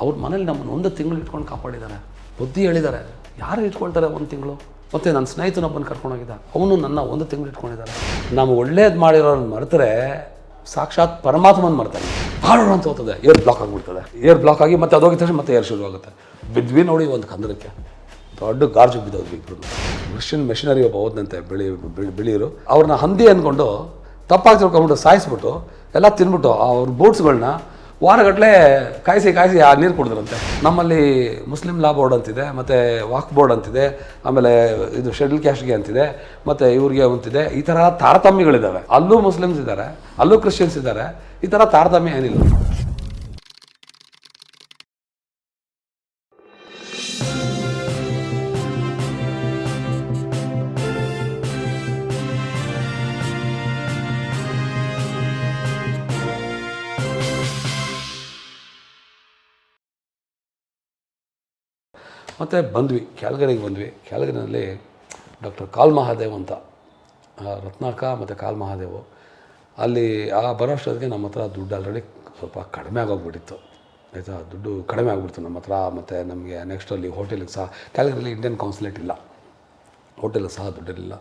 ಅವ್ರ ಮನೇಲಿ ನಮ್ಮನ್ನು ಒಂದು ತಿಂಗಳು ಇಟ್ಕೊಂಡು ಕಾಪಾಡಿದ್ದಾರೆ ಬುದ್ಧಿ ಹೇಳಿದ್ದಾರೆ ಯಾರು ಇಟ್ಕೊಳ್ತಾರೆ ಒಂದು ತಿಂಗಳು? ಮತ್ತು ನನ್ನ ಸ್ನೇಹಿತನೊಬ್ಬನ ಕರ್ಕೊಂಡೋಗಿದ್ದ ಅವನು ನನ್ನ ಒಂದು ತಿಂಗಳು ಇಟ್ಕೊಂಡಿದ್ದಾರೆ ನಾವು ಒಳ್ಳೇದು ಮಾಡಿರೋರನ್ನ ಮರೆತರೆ ಸಾಕ್ಷಾತ್ ಪರಮಾತ್ಮನ ಮರ್ತಾನೆ ಭಾಳ ಅಂತ ಹೋಗ್ತದೆ. ಏರ್ ಬ್ಲಾಕ್ ಆಗಿಬಿಡ್ತದೆ. ಏರ್ ಬ್ಲಾಕ್ ಆಗಿ ಮತ್ತೆ ಅದೋಗಿದ ತಕ್ಷಣ ಮತ್ತೆ ಏರ್ ಶುರು ಆಗುತ್ತೆ. ಬಿದ್ವಿ ನೋಡಿ ಒಂದು ಕಂದರಕ್ಕೆ. ದೊಡ್ಡ ಗಾರ್ಜು ಬಿದ್ದವ್ರು ಇಬ್ಬರು ಕ್ರಿಶ್ಚಿಯನ್ ಮೆಷಿನರಿ ಒಬ್ಬ ಹೋದಂತೆ ಬಿಳಿ, ಬಿಳಿ- ಬಿಳಿಯರು. ಅವ್ರನ್ನ ಹಂದಿ ಅಂದ್ಕೊಂಡು ತಪ್ಪಾಗಿ ತಿಳ್ಕೊಂಬಿಟ್ಟು ಸಾಯಿಸ್ಬಿಟ್ಟು ಎಲ್ಲ ತಿನ್ಬಿಟ್ಟು ಅವ್ರ ಬೂಟ್ಸ್ಗಳನ್ನ ವಾರಗಟ್ಟಲೆ ಕಾಯಿಸಿ ಕಾಯಿಸಿ ಆ ನೀರು ಕುಡಿದ್ರಂತೆ. ನಮ್ಮಲ್ಲಿ ಮುಸ್ಲಿಂ ಲಾ ಬೋರ್ಡ್ ಅಂತಿದೆ, ಮತ್ತು ವಾಕ್ ಬೋರ್ಡ್ ಅಂತಿದೆ, ಆಮೇಲೆ ಇದು ಶೆಡ್ಯೂಲ್ ಕ್ಯಾಸ್ಟ್ಗೆ ಅಂತಿದೆ, ಮತ್ತು ಇವ್ರಿಗೆ ಅಂತಿದೆ. ಈ ಥರ ತಾರತಮ್ಯಗಳಿದ್ದಾವೆ ಅಲ್ಲೂ ಮುಸ್ಲಿಮ್ಸ್ ಇದ್ದಾರೆ ಅಲ್ಲೂ ಕ್ರಿಶ್ಚಿಯನ್ಸ್ ಇದ್ದಾರೆ ಈ ಥರ ತಾರತಮ್ಯ ಏನಿಲ್ಲ. ಮತ್ತು ಬಂದ್ವಿ ಕ್ಯಾಲ್ಗರಿಗೆ ಬಂದ್ವಿ. ಕ್ಯಾಲ್ಗರಿನಲ್ಲಿ ಡಾಕ್ಟರ್ ಕಾಲ್ ಮಹಾದೇವ್ ಅಂತ ರತ್ನಾಕ ಮತ್ತು ಕಾಲ್ ಮಹಾದೇವು. ಅಲ್ಲಿ ಆ ಬರೋಷ್ಟೊತ್ತಿಗೆ ನಮ್ಮ ಹತ್ರ ದುಡ್ಡು ಆಲ್ರೆಡಿ ಸ್ವಲ್ಪ ಕಡಿಮೆ ಆಗೋಗ್ಬಿಟ್ಟಿತ್ತು, ಆಯಿತಾ? ದುಡ್ಡು ಕಡಿಮೆ ಆಗಿಬಿಡ್ತು ನಮ್ಮ ಹತ್ರ, ಮತ್ತು ನಮಗೆ ನೆಕ್ಸ್ಟ್ ಅಲ್ಲಿ ಹೋಟೆಲಿಗೆ ಸಹ ಕ್ಯಾಲ್ಗರಿಲಿ ಇಂಡಿಯನ್ ಕೌನ್ಸುಲೇಟ್ ಇಲ್ಲ. ಹೋಟೆಲಿಗೆ ಸಹ ದುಡ್ಡಿರಲಿಲ್ಲ.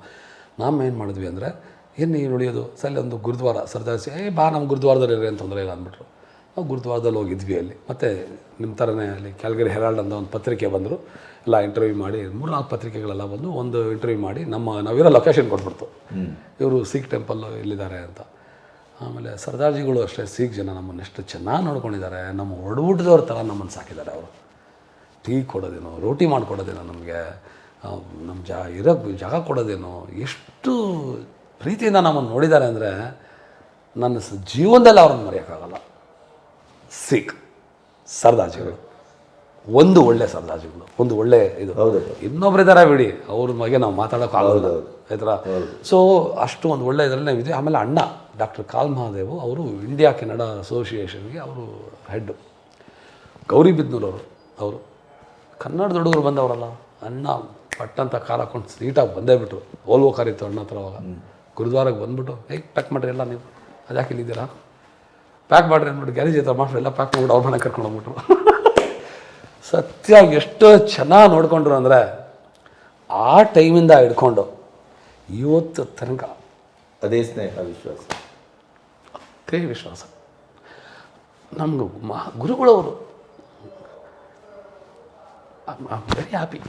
ನಾವು ಏನು ಮಾಡಿದ್ವಿ ಅಂದರೆ ಏನು ನೀನು ಉಳಿಯೋದು ಸಲ್ಲಿ ಒಂದು ಗುರುದ್ವಾರ ಸರ್ದಾರ್ಸಿ ಏ, ಬಾ ನಮ್ಮ ಗುರುದ್ವಾರದಲ್ಲಿ ಇರೋ ಅಂತ ತೊಂದರೆ ಇಲ್ಲ ಅಂದ್ಬಿಟ್ರು. ಗುರುದ್ವಾರದಲ್ಲಿ ಹೋಗಿದ್ವಿ ಅಲ್ಲಿ. ಮತ್ತು ನಿಮ್ಮ ಥರನೇ ಅಲ್ಲಿ ಕ್ಯಾಲ್ಗರಿ ಹೆರಾಲ್ಡ್ ಅಂತ ಒಂದು ಪತ್ರಿಕೆ ಬಂದರು. ಎಲ್ಲ ಇಂಟರ್ವ್ಯೂ ಮಾಡಿ ಮೂರು ನಾಲ್ಕು ಪತ್ರಿಕೆಗಳೆಲ್ಲ ಬಂದು ಒಂದು ಇಂಟರ್ವ್ಯೂ ಮಾಡಿ ನಮ್ಮ ನಾವಿರೋ ಲೊಕೇಶನ್ ಕೊಟ್ಬಿಡ್ತು. ಇವರು ಸಿಖ್ ಟೆಂಪಲ್ಲು ಇಲ್ಲಿದ್ದಾರೆ ಅಂತ. ಆಮೇಲೆ ಸರ್ದಾರ್ಜಿಗಳು ಅಷ್ಟೇ ಸಿಖ್ ಜನ ನಮ್ಮನ್ನು ಎಷ್ಟು ಚೆನ್ನಾಗಿ ನೋಡ್ಕೊಂಡಿದ್ದಾರೆ. ನಮ್ಮ ಒಡಹುಟ್ಟಿದವ್ರ ಥರ ನಮ್ಮನ್ನು ಸಾಕಿದ್ದಾರೆ ಅವರು. ಟೀ ಕೊಡೋದೇನೋ ರೋಟಿ ಮಾಡಿಕೊಡೋದೇನೋ ನಮಗೆ. ನಮ್ಮ ಜಾ ಇರೋ ಜಾಗ ಕೊಡೋದೇನೋ ಎಷ್ಟು ಪ್ರೀತಿಯಿಂದ ನಮ್ಮನ್ನು ನೋಡಿದ್ದಾರೆ ಅಂದರೆ ನನ್ನ ಜೀವನದಲ್ಲಿ ಅವ್ರನ್ನ ಮರೆಯೋಕ್ಕಾಗಲ್ಲ. ಸಿಖ್. ಸರ್ದಾರ್ಜಿಗಳು. ಒಂದು ಒಳ್ಳೆ ಸರ್ದಾಜಿಗಳು ಒಂದು ಒಳ್ಳೆ ಇದು. ಇನ್ನೊಬ್ರು ಇದಾರೆ ಬಿಡಿ. ಅವ್ರ ಬಗ್ಗೆ ನಾವು ಮಾತಾಡೋಕ್ಕಾಗಲ್ಲ ಆಯ್ತರ ಸೊ ಅಷ್ಟು ಒಂದು ಒಳ್ಳೆ ಇದರಲ್ಲಿ ನಾವು ಇದ್ವಿ ಆಮೇಲೆ ಅಣ್ಣ ಡಾಕ್ಟರ್ ಕಾಲ್ ಮಹಾದೇವು ಅವರು ಇಂಡಿಯಾ ಕೆನಡಾ ಅಸೋಸಿಯೇಷನ್ಗೆ ಅವರು ಹೆಡ್ಡು ಗೌರಿಬಿದ್ನೂರವರು ಅವರು ಕನ್ನಡದ ಹುಡುಗರು ಬಂದವರಲ್ಲ. ಅಣ್ಣ ಪಟ್ಟಂತ ಕಾರ್ ಹಾಕೊಂಡು ನೀಟಾಗಿ ಬಂದೇ ಬಿಟ್ರು. ಓಲ್ವೋ ಕಾರ್ ಇತ್ತು ಅಣ್ಣ ಹತ್ರ ಅವಾಗ ಗುರುದ್ವಾರಕ್ಕೆ ಬಂದ್ಬಿಟ್ಟು ಹೇಗೆ ಪ್ಯಾಕ್ ಮಾಡಿರಿ ಎಲ್ಲ ನೀವು. ಅದ್ಯಾಕೆ ಇಲ್ಲಿದ್ದೀರಾ? ಪ್ಯಾಕ್ ಮಾಡಿರಿ ಅಂದ್ಬಿಟ್ಟು ಗ್ಯಾರೇಜ್ ಐತೆ ಮಾಸ್ಟರ್ ಎಲ್ಲ ಪ್ಯಾಕ್ ಮಾಡ್ಬಿಟ್ಟು ಅವ್ರ ಮನೆ ಕರ್ಕೊಂಡು ಹೋಗ್ಬಿಟ್ರು. ಸತ್ಯ ಎಷ್ಟು ಚೆನ್ನಾಗಿ ನೋಡ್ಕೊಂಡ್ರು ಅಂದರೆ ಆ ಟೈಮಿಂದ ಹಿಡ್ಕೊಂಡು ಇವತ್ತು ತನಕ ಅದೇ ಸ್ನೇಹ, ವಿಶ್ವಾಸ. ಅದೇ ವಿಶ್ವಾಸ. ನಮ್ಗೆ ಮಹಾ ಗುರುಗಳವರು. ವೆರಿ ಹ್ಯಾಪಿ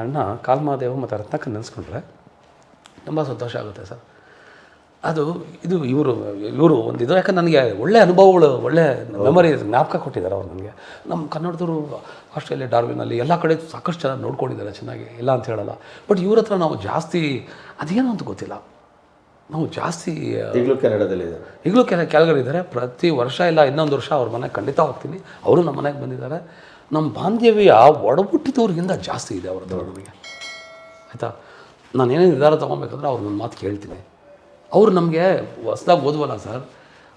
ಅಣ್ಣ ಕಾಲ್ಮಾದೇವ ಮತ್ತು ರತ್ನಕ್ಕ ನೆನೆಸ್ಕೊಂಡ್ರೆ ತುಂಬ ಸಂತೋಷ ಆಗುತ್ತೆ ಸರ್. ಅದು ಇದು ಇವರು ಇವರು ಒಂದು ಇದು ಯಾಕಂದ್ರೆ ನನಗೆ ಒಳ್ಳೆ ಅನುಭವಗಳು ಒಳ್ಳೆ ಮೆಮೊರಿ ಜ್ಞಾಪಕ ಕೊಟ್ಟಿದ್ದಾರೆ ಅವ್ರು ನನಗೆ. ನಮ್ಮ ಕನ್ನಡದವರು ಆಸ್ಟ್ರೇಲಿಯಾ ಡಾರ್ವಿನಲ್ಲಿ ಎಲ್ಲ ಕಡೆ ಸಾಕಷ್ಟು ಜನ ನೋಡ್ಕೊಂಡಿದ್ದಾರೆ ಚೆನ್ನಾಗಿ. ಇಲ್ಲ ಅಂತ ಹೇಳಲ್ಲ. ಬಟ್ ಇವ್ರ ಹತ್ರ ನಾವು ಜಾಸ್ತಿ ಅದೇನು ಅಂತ ಗೊತ್ತಿಲ್ಲ. ನಾವು ಜಾಸ್ತಿ ಈಗಲೂ ಕೆನಡಾದಲ್ಲಿದ್ದಾರೆ ಈಗಲೂ ಕೆಲ ಕೆಳಗರಿದ್ದಾರೆ ಪ್ರತಿ ವರ್ಷ ಇಲ್ಲ ಇನ್ನೊಂದು ವರ್ಷ ಅವ್ರ ಮನೆಗೆ ಖಂಡಿತ ಹೋಗ್ತೀನಿ. ಅವರು ನಮ್ಮ ಮನೆಗೆ ಬಂದಿದ್ದಾರೆ. ನಮ್ಮ ಬಾಂಧವ್ಯ ಒಡಬುಟ್ಟಿದವ್ರಿಗಿಂತ ಜಾಸ್ತಿ ಇದೆ ಅವ್ರ ಹತ್ರ ನನಗೆ. ಆಯಿತಾ? ನಾನು ಏನೇನು ನಿರ್ಧಾರ ತೊಗೊಬೇಕಂದ್ರೆ ಅವ್ರು ನನ್ನ ಮಾತು ಕೇಳ್ತೀನಿ. ಅವ್ರು ನಮಗೆ ಹೊಸ್ದಾಗಿ ಓದುವಲ್ಲ ಸರ್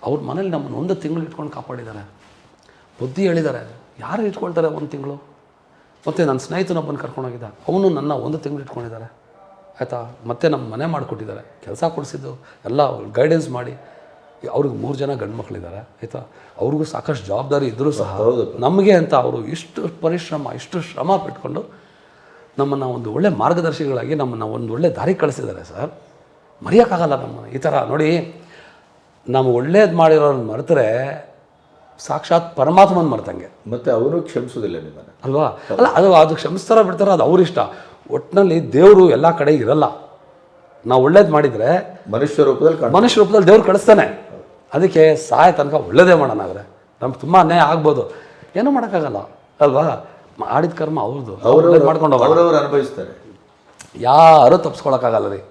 ಅವ್ರ ಮನೇಲಿ ನಮ್ಮನ್ನು ಒಂದು ತಿಂಗಳು ಇಟ್ಕೊಂಡು ಕಾಪಾಡಿದ್ದಾರೆ. ಬುದ್ಧಿ ಹೇಳಿದ್ದಾರೆ. ಯಾರು ಇಟ್ಕೊಳ್ತಾರೆ ಒಂದು ತಿಂಗಳು? ಮತ್ತು ನನ್ನ ಸ್ನೇಹಿತನೊಬ್ಬನ ಕರ್ಕೊಂಡೋಗಿದ್ದ ಅವನು ನನ್ನ ಒಂದು ತಿಂಗಳು ಇಟ್ಕೊಂಡಿದ್ದಾರೆ. ಆಯಿತಾ? ಮತ್ತೆ ನಮ್ಮ ಮನೆ ಮಾಡಿಕೊಟ್ಟಿದ್ದಾರೆ. ಕೆಲಸ ಕೊಡಿಸಿದ್ದು ಎಲ್ಲ ಗೈಡೆನ್ಸ್ ಮಾಡಿ ಅವ್ರಿಗೆ ಮೂರು ಜನ ಗಂಡು ಮಕ್ಕಳಿದ್ದಾರೆ ಆಯಿತಾ? ಅವ್ರಿಗೂ ಸಾಕಷ್ಟು ಜವಾಬ್ದಾರಿ ಇದ್ದರೂ ಸಹ ನಮಗೆ ಅಂತ ಅವರು ಇಷ್ಟು ಪರಿಶ್ರಮ ಇಷ್ಟು ಶ್ರಮ ಪಟ್ಕೊಂಡು ನಮ್ಮನ್ನು ಒಂದು ಒಳ್ಳೆ ಮಾರ್ಗದರ್ಶಿಗಳಾಗಿ ನಮ್ಮನ್ನು ಒಂದು ಒಳ್ಳೆ ದಾರಿ ಕಳಿಸಿದ್ದಾರೆ ಸರ್. ಮರೆಯೋಕ್ಕಾಗಲ್ಲ ನಮ್ಮ ಈ ಥರ ನೋಡಿ ನಾವು ಒಳ್ಳೇದು ಮಾಡಿರೋರನ್ನ ಮರೆತರೆ ಸಾಕ್ಷಾತ್ ಪರಮಾತ್ಮನ ಮರ್ತಂಗೆ. ಮತ್ತೆ ಅವರು ಕ್ಷಮಿಸೋದಿಲ್ಲ ನಿಮ್ಮನ್ನು. ಅಲ್ವಾ? ಅಲ್ಲ ಅದು ಅದು ಕ್ಷಮಿಸ್ತಾರ ಬಿಡ್ತಾರ ಅದು ಅವ್ರ ಇಷ್ಟ. ಒಟ್ಟಿನಲ್ಲಿ ದೇವರು ಎಲ್ಲ ಕಡೆ ಇರಲ್ಲ. ನಾವು ಒಳ್ಳೇದು ಮಾಡಿದರೆ ಮನುಷ್ಯ ರೂಪದಲ್ಲಿ ಮನುಷ್ಯ ರೂಪದಲ್ಲಿ ದೇವ್ರು ಕಳಿಸ್ತಾನೆ. ಅದಕ್ಕೆ ಸಾಯ ತನಕ ಒಳ್ಳೇದೇ ಮಾಡೋಣ ಆದರೆ. ನಮ್ಗೆ ತುಂಬ ಅನ್ಯಾಯ ಆಗ್ಬೋದು. ಏನೂ ಮಾಡೋಕ್ಕಾಗಲ್ಲ. ಅಲ್ವಾ? ಮಾಡಿದ ಕರ್ಮ ಅವ್ರದ್ದು ಅವ್ರು ಮಾಡ್ಕೊಂಡು ಅವರವರು ಅನುಭವಿಸ್ತಾರೆ. ಯಾರೂ ತಪ್ಸ್ಕೊಳಕ್ಕಾಗಲ್ಲ ರೀ.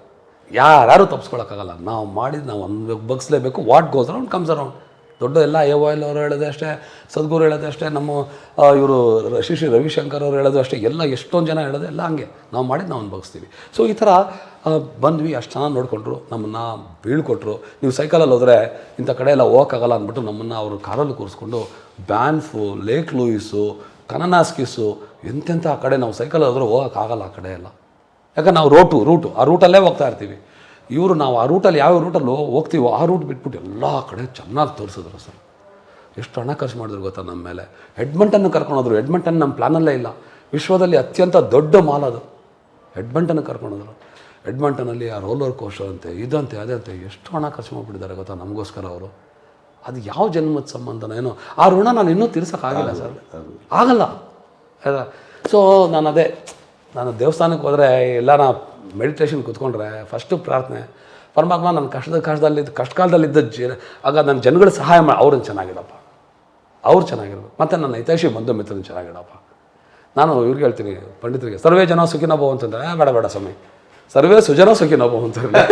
ಯಾರು ತಪ್ಸ್ಕೊಳಕ್ಕಾಗಲ್ಲ. ನಾವು ಮಾಡಿದ್ದು ನಾವು ಒಂದು ಬಗ್ಸ್ಲೇಬೇಕು. What goes around comes around ದೊಡ್ಡ ಎಲ್ಲ ಎ ವಾಯ್ಲ್ ಅವರು ಹೇಳೋದು ಅಷ್ಟೇ, ಸದ್ಗುರು ಹೇಳೋದು ಅಷ್ಟೇ, ನಮ್ಮ ಇವರು ಶ್ರೀ ಶ್ರೀ ರವಿಶಂಕರ್ ಅವರು ಹೇಳೋದು ಅಷ್ಟೇ. ಎಲ್ಲ ಎಷ್ಟೊಂದು ಜನ ಹೇಳೋದು ಎಲ್ಲ ಹಂಗೆ. ನಾವು ಮಾಡಿದ್ದು ನಾವು ಬಗ್ಸ್ತೀವಿ. ಸೊ ಈ ಥರ ಬಂದ್ವಿ, ಅಷ್ಟು ಚೆನ್ನಾಗಿ ನೋಡಿಕೊಂಡ್ರು. ನಮ್ಮನ್ನು ಬೀಳ್ಕೊಟ್ರು. ನೀವು ಸೈಕಲಲ್ಲಿ ಹೋದರೆ ಇಂಥ ಕಡೆ ಎಲ್ಲ ಹೋಗೋಕ್ಕಾಗಲ್ಲ ಅಂದ್ಬಿಟ್ಟು ನಮ್ಮನ್ನು ಅವರು ಕಾರಲ್ಲಿ ಕೂರಿಸ್ಕೊಂಡು ಬ್ಯಾನ್ಫು ಲೇಕ್ ಲೂಯಿಸು ಕನನಾಸ್ಕಿಸು ಎಂತೆಂಥ ಆ ಕಡೆ ನಾವು ಸೈಕಲ್ ಹೋದ್ರೆ ಹೋಗೋಕ್ಕಾಗಲ್ಲ ಆ ಕಡೆ ಎಲ್ಲ. ಯಾಕಂದ್ರೆ ನಾವು ರೋಟು ರೂಟು ಆ ರೂಟಲ್ಲೇ ಹೋಗ್ತಾ ಇರ್ತೀವಿ. ಇವರು ನಾವು ಆ ರೂಟಲ್ಲಿ ಯಾವ ರೂಟಲ್ಲಿ ಹೋಗ್ತೀವೋ ಆ ರೂಟ್ ಬಿಟ್ಬಿಟ್ಟು ಎಲ್ಲ ಕಡೆ ಚೆನ್ನಾಗಿ ತೋರಿಸಿದ್ರು ಸರ್. ಎಷ್ಟು ಹಣ ಖರ್ಚು ಮಾಡಿದ್ರು ಗೊತ್ತಾ ನಮ್ಮ ಮೇಲೆ? ಎಡ್ಮಂಟನ್ನು ಕರ್ಕೊಂಡೋದ್ರು. ಹೆಡ್ಮಂಟನ್ ನಮ್ಮ ಪ್ಲಾನಲ್ಲೇ ಇಲ್ಲ. ವಿಶ್ವದಲ್ಲಿ ಅತ್ಯಂತ ದೊಡ್ಡ ಮಾಲ್ ಅದು. ಎಡ್ಮಂಟನ್ ಕರ್ಕೊಂಡೋದ್ರು. ಎಡ್ಮಂಟನಲ್ಲಿ ಆ ರೋಲರ್ ಕೋಸ್ಟರ್ ಅಂತೆ ಇದಂತೆ ಅದಂತೆ ಎಷ್ಟು ಹಣ ಖರ್ಚು ಮಾಡಿಬಿಟ್ಟಿದ್ದಾರೆ ಗೊತ್ತಾ ನಮಗೋಸ್ಕರ ಅವರು. ಅದು ಯಾವ ಜನ್ಮದ ಸಂಬಂಧನ ಏನೋ. ಆ ಋಣ ನಾನು ಇನ್ನೂ ತೀರ್ಸೋಕ್ಕಾಗಿಲ್ಲ ಸರ್. ಆಗಲ್ಲ. ಸೊ ನಾನು ಅದೇ ನಾನು ದೇವಸ್ಥಾನಕ್ಕೆ ಹೋದರೆ ಎಲ್ಲ ನಾ ಮೆಡಿಟೇಷನ್ ಕೂತ್ಕೊಂಡ್ರೆ ಫಸ್ಟು ಪ್ರಾರ್ಥನೆ ಪರಮಾತ್ಮ ನನ್ನ ಕಷ್ಟದ ಕಷ್ಟದಲ್ಲಿದ್ದ ಕಷ್ಟ ಕಾಲದಲ್ಲಿದ್ದ ಜ ಆಗ ನನ್ನ ಜನಗಳು ಸಹಾಯ ಮಾಡಿ ಅವ್ರನ್ನ ಚೆನ್ನಾಗಿಡಪ್ಪ. ಅವ್ರು ಚೆನ್ನಾಗಿರ್ಬೇಕು. ಮತ್ತು ನನ್ನ ಹಿತೈಷಿ ಬಂಧು ಮಿತ್ರನ ಚೆನ್ನಾಗಿಡಪ್ಪ. ನಾನು ಇವ್ರಿಗೆ ಹೇಳ್ತೀನಿ ಪಂಡಿತರಿಗೆ ಸರ್ವೇ ಜನ ಸುಖಿನೋ ಭವ ಅಂತಂದ್ರೆ ಬೇಡ ಬೇಡ ಸ್ವಾಮಿ. ಸರ್ವೇ ಸುಜನ ಸುಖಿನೋ ಭವ ಅಂತಂದ್ರೆ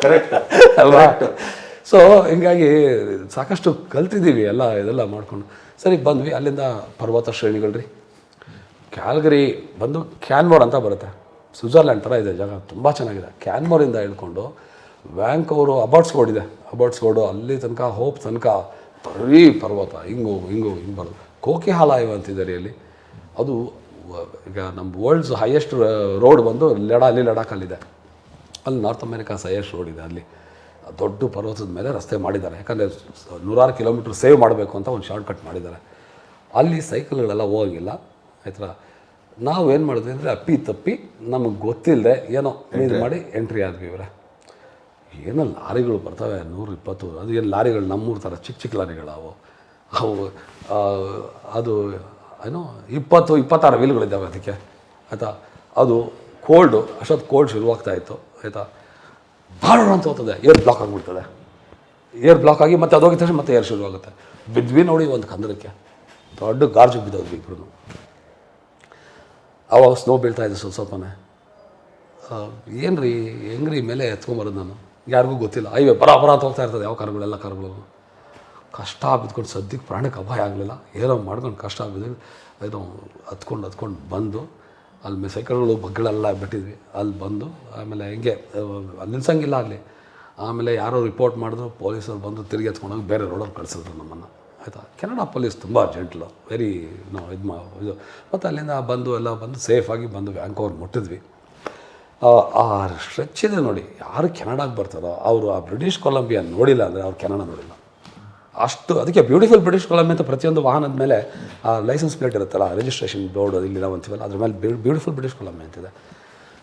ಕರೆಕ್ಟ್ ಅಲ್ವಾ? ಸೊ ಹಿಂಗಾಗಿ ಸಾಕಷ್ಟು ಕಲ್ತಿದ್ದೀವಿ ಎಲ್ಲ ಇದೆಲ್ಲ ಮಾಡ್ಕೊಂಡು. ಸರಿ ಬಂದ್ವಿ. ಅಲ್ಲಿಂದ ಪರ್ವತ ಶ್ರೇಣಿಗಳು ರೀ ಕ್ಯಾಲ್ಗರಿ ಬಂದು ಕ್ಯಾನ್ಮೋರ್ ಅಂತ ಬರುತ್ತೆ. ಸ್ವಿಟ್ಜರ್ಲ್ಯಾಂಡ್ ಥರ ಇದೆ ಜಾಗ, ತುಂಬ ಚೆನ್ನಾಗಿದೆ. ಕ್ಯಾನ್ಮೋರಿಂದ ಹಿಡ್ಕೊಂಡು ಅವರು ಅಬಾಟ್ಸ್ ಗೋಡ್ ಇದೆ. ಅಬಾಟ್ಸ್ ಗೋಡು ಅಲ್ಲಿ ತನಕ, ಹೋಪ್ ತನಕ, ಬರೀ ಪರ್ವತ, ಹಿಂಗು ಹಿಂಗು, ಹಿಂಗೆ ಬರೋದು ಕೋಕಿ ಹಾಲಾಯವ ಅಂತಿದೆ ರೀ ಅಲ್ಲಿ. ಅದು ಈಗ ನಮ್ಮ ವರ್ಲ್ಡ್ಸ್ ಹೈಯೆಸ್ಟ್ ರೋಡ್ ಬಂದು ಲಡಾ, ಅಲ್ಲಿ ಲಡಾಖಲ್ಲಿದೆ ಅಲ್ಲಿ ನಾರ್ತ್ ಅಮೇರಿಕಾ ಹೈಯೆಸ್ಟ್ ರೋಡ್ ಇದೆ ಅಲ್ಲಿ. ದೊಡ್ಡ ಪರ್ವತದ ಮೇಲೆ ರಸ್ತೆ ಮಾಡಿದ್ದಾರೆ. ಯಾಕಂದರೆ ನೂರಾರು ಕಿಲೋಮೀಟ್ರ್ ಸೇವ್ ಮಾಡಬೇಕು ಅಂತ ಒಂದು ಶಾರ್ಟ್ ಕಟ್ ಮಾಡಿದ್ದಾರೆ. ಅಲ್ಲಿ ಸೈಕಲ್ಗಳೆಲ್ಲ ಹೋಗಿಲ್ಲ ಆಯ್ತಾ? ನಾವು ಏನು ಮಾಡಿದ್ವಿ ಅಂದರೆ ಅಪ್ಪಿ ತಪ್ಪಿ ನಮಗೆ ಗೊತ್ತಿಲ್ಲದೆ ಏನೋ ಇದು ಮಾಡಿ ಎಂಟ್ರಿ ಆದ್ವಿ ಇವರೇ. ಏನೋ ಲಾರಿಗಳು ಬರ್ತವೆ ನೂರು ಇಪ್ಪತ್ತು ಅದು ಏನು ಲಾರಿಗಳು ನಮ್ಮೂರು ಥರ ಚಿಕ್ಕ ಚಿಕ್ಕ ಲಾರಿಗಳು ಅವು ಅದು ಏನೋ ಇಪ್ಪತ್ತು ಇಪ್ಪತ್ತಾರು ವೀಲ್ಗಳಿದ್ದಾವೆ ಅದಕ್ಕೆ ಆಯಿತಾ? ಅದು ಕೋಲ್ಡು ಅಷ್ಟೊತ್ತು ಕೋಲ್ಡ್ ಶುರುವಾಗ್ತಾ ಇತ್ತು ಆಯಿತಾ? ಭಾಳ ಅಂತ ಹೋಗ್ತದೆ ಏರ್ ಬ್ಲಾಕ್ ಆಗಿಬಿಡ್ತದೆ. ಏರ್ ಬ್ಲಾಕ್ ಆಗಿ ಮತ್ತೆ ಅದೋಗಿದ ತಕ್ಷಣ ಮತ್ತೆ ಏರ್ ಶುರುವಾಗುತ್ತೆ. ಬಿದ್ವಿ ನೋಡಿ ಒಂದು ಕಂದರಕ್ಕೆ ದೊಡ್ಡ ಗಾರ್ಜು ಬಿದ್ದೋದ್ವಿ ಇಬ್ರು ಅವಾಗ ಸ್ನೋ ಬೀಳ್ತಾ ಇದೆ ಸ್ವಲ್ಪ ಸ್ವಲ್ಪನೇ. ಏನು ರೀ ಹೆಂಗೆ ರೀ ಮೇಲೆ ಎತ್ಕೊಂಬರೋದು ನಾನು? ಯಾರಿಗೂ ಗೊತ್ತಿಲ್ಲ. ಐವೆ ಬರ ಬರ ಅಂತ ಹೋಗ್ತಾ ಇರ್ತದೆ, ಯಾವ ಕಾರುಗಳೆಲ್ಲ ಕಾರುಗಳು. ಕಷ್ಟ ಬಿದ್ಕೊಂಡು ಸದ್ಯಕ್ಕೆ ಪ್ರಾಣಕ್ಕೆ ಅಪಾಯ ಆಗಲಿಲ್ಲ. ಏನೋ ಮಾಡ್ಕೊಂಡು ಕಷ್ಟ ಬಿದ್ದು, ಏನೋ ಹತ್ಕೊಂಡು ಹತ್ಕೊಂಡು ಬಂದು, ಅಲ್ಲಿ ಮೆ- ಸೈಕಲ್ಗಳು ಬಗ್ಗಳೆಲ್ಲ ಬಿಟ್ಟಿದ್ವಿ. ಅಲ್ಲಿ ಬಂದು, ಆಮೇಲೆ ಹಿಂಗೆ ಅಲ್ಲಿ ನಿಲ್ಸಂಗಿಲ್ಲ ಆಗಲಿ. ಆಮೇಲೆ ಯಾರೋ ರಿಪೋರ್ಟ್ ಮಾಡಿದ್ರು, ಪೊಲೀಸರು ಬಂದು ತಿರುಗಿ ಎತ್ಕೊಂಡೋಗಿ ಬೇರೆ ರೋಡಲ್ಲಿ ಕಳಿಸಿದ್ರು ನಮ್ಮನ್ನು. ಆಯಿತಾ ಕೆನಡಾ ಪೊಲೀಸ್ ತುಂಬ ಜೆಂಟ್ಲು ವೆರಿ ನಾವು ಇದು ಮಾ ಇದು. ಮತ್ತು ಅಲ್ಲಿಂದ ಬಂದು ಎಲ್ಲ ಬಂದು ಸೇಫಾಗಿ ಬಂದು ವ್ಯಾಂಕೋವರ್ ಮುಟ್ಟಿದ್ವಿ. ಆ ಸ್ಟ್ರೆಚ್ ಇದೆ ನೋಡಿ, ಯಾರು ಕೆನಡಾಗೆ ಬರ್ತಾರೋ, ಅವರು ಆ ಬ್ರಿಟಿಷ್ ಕೊಲಂಬಿಯಾ ನೋಡಿಲ್ಲ ಅಂದರೆ ಅವ್ರು ಕೆನಡಾ ನೋಡಿಲ್ಲ. ಅಷ್ಟು, ಅದಕ್ಕೆ ಬ್ಯೂಟಿಫುಲ್ ಬ್ರಿಟಿಷ್ ಕೊಲಂಬಿಯಾ ಅಂತ ಪ್ರತಿಯೊಂದು ವಾಹನದ ಮೇಲೆ ಆ ಲೈಸೆನ್ಸ್ ಪ್ಲೇಟ್ ಇರುತ್ತಲ್ಲ ರಿಜಿಸ್ಟ್ರೇಷನ್ ಬೋರ್ಡ್ ಇಲ್ಲಿ ನಾವು ಅಂತೀವಲ್ಲ, ಅದ್ರ ಮೇಲೆ ಬ್ಯೂಟಿಫುಲ್ ಬ್ರಿಟಿಷ್ ಕೊಲಂಬಿಯಾ ಅಂತಿದೆ.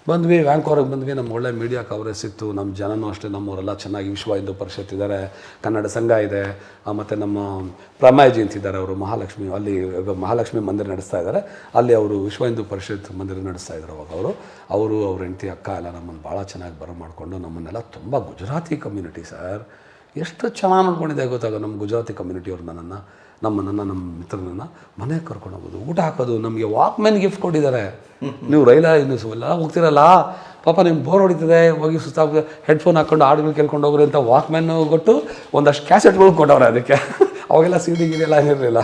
ಬಂದ್ವಿ, ವ್ಯಾಂಕೋರಿಗೆ ಬಂದ್ವಿ ನಮ್ಮ ಒಳ್ಳೆ ಮೀಡಿಯಾ ಕವರೇಜ್ ಸಿಕ್ತು ನಮ್ಮ ಜನನೂ ಅಷ್ಟೇ, ನಮ್ಮವರೆಲ್ಲ ಚೆನ್ನಾಗಿ ವಿಶ್ವ ಹಿಂದೂ ಪರಿಷತ್ ಇದ್ದಾರೆ, ಕನ್ನಡ ಸಂಘ ಇದೆ ಮತ್ತು ನಮ್ಮ ಪ್ರಮಾಯಜಿ ಅಂತಿದ್ದಾರೆ ಅವರು, ಮಹಾಲಕ್ಷ್ಮಿ, ಅಲ್ಲಿ ಮಹಾಲಕ್ಷ್ಮಿ ಮಂದಿರ ನಡೆಸ್ತಾ ಇದ್ದಾರೆ, ಅಲ್ಲಿ ಅವರು ವಿಶ್ವ ಹಿಂದೂ ಪರಿಷತ್ ಮಂದಿರ ನಡೆಸ್ತಾ ಇದ್ದಾರೆ ಅವಾಗ ಅವರು. ಅವರು, ಅವ್ರ ಹೆಂಡತಿ, ಅಕ್ಕ ಎಲ್ಲ ನಮ್ಮನ್ನು ಭಾಳ ಚೆನ್ನಾಗಿ ಬರ ಮಾಡಿಕೊಂಡು ನಮ್ಮನ್ನೆಲ್ಲ ತುಂಬ ಗುಜರಾತಿ ಕಮ್ಯುನಿಟಿ ಸರ್. ಎಷ್ಟು ಚೆನ್ನಾಗಿ ನೋಡ್ಕೊಂಡಿದೆ ಗೊತ್ತಾಗ, ನಮ್ಮ ಗುಜರಾತಿ ಕಮ್ಯುನಿಟಿಯವ್ರು ನನ್ನನ್ನು. ನಮ್ಮನ್ನು ನಮ್ಮ ಮಿತ್ರನನ್ನು ಮನೆಗೆ ಕರ್ಕೊಂಡು ಹೋಗೋದು. ಊಟ ಹಾಕೋದು, ನಮಗೆ ವಾಕ್ಮೆನ್ ಗಿಫ್ಟ್ ಕೊಟ್ಟಿದ್ದಾರೆ. ನೀವು ರೈಲ ಎಲ್ಲ ಹೋಗ್ತಿರಲ್ಲ? ಪಾಪ ನಿಮ್ಗೆ ಬೋರ್ ಹೊಡಿತದೆ, ಹೋಗಿ ಸುತ್ತ ಹೆಡ್ಫೋನ್ ಹಾಕ್ಕೊಂಡು ಹಾಡುಗಳು ಕೇಳ್ಕೊಂಡು ಹೋಗ್ರಿ ಅಂತ ವಾಕ್ಮ್ಯಾನು ಕೊಟ್ಟು ಒಂದಷ್ಟು ಕ್ಯಾಸೆಟ್ಗಳು ಕೊಟ್ಟವ್ರೆ ಅದಕ್ಕೆ. ಅವಾಗೆಲ್ಲ ಸಿ ಡಿ ಇರಲಿಲ್ಲ.